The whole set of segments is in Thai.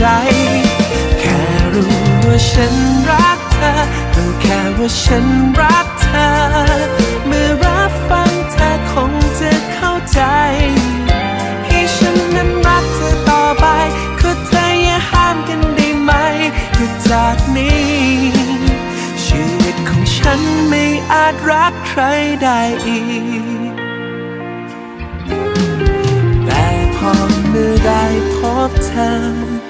ใจ แค่รู้ว่าฉันรักเธอรู้แค่ว่าฉันรักเธอ เมื่อรับฟังเธอคงจะเข้าใจ ให้ฉันนั้นรักเธอต่อไปคือเธออย่าห้ามกันได้ไหมคือจากนี้ ชีวิตของฉันไม่อาจรักใครได้อีกแต่พอเมื่อได้พบเธอ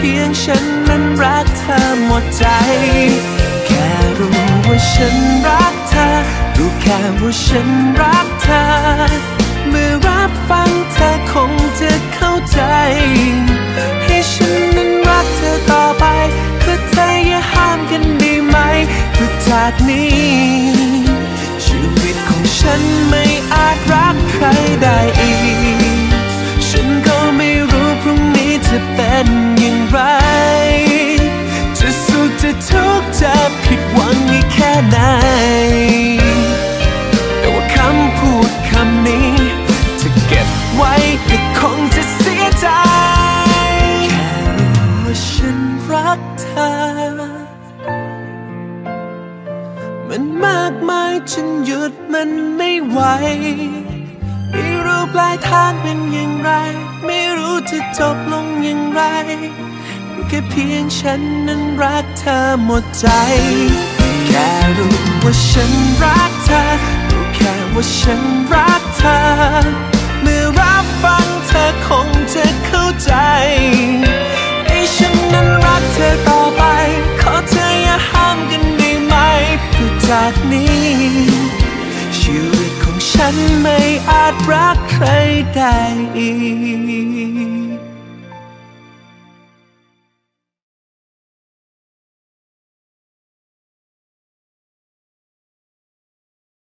พียงฉันนั้นรักเธอหมดใจ แค่รู้ว่าฉันรักเธอ รู้แค่ว่าฉันรักเธอ เมื่อรับฟังเธอคงจะเข้าใจ ให้ฉันนั้นรักเธอต่อไปคือเธออย่าห้ามกันด้ไหมคือจากนี้ ชีวิตของฉันไม่ ไหน แต่ว่าคำพูดคำนี้ จะเก็บไว้ก็คงจะเสียใจ แค่รู้ว่าฉันรักเธอ มันมากมายจนหยุดมันไม่ไหว ไม่รู้ปลายทางเป็นอย่างไร ไม่รู้จะจบลงอย่างไรรู้แค่เพียงฉันนั้นรักเธอหมดใจ รู้ว่าฉันรักเธอรู้แค่ว่าฉันรักเธอ เมื่อรับฟังเธอคงจะเข้าใจให้ฉันนั้นรักเธอต่อไป ขอเธออย่าห้ามกันได้ไหมคือจากนี้ ชีวิตของฉันไม่อาจรักใครได้อีก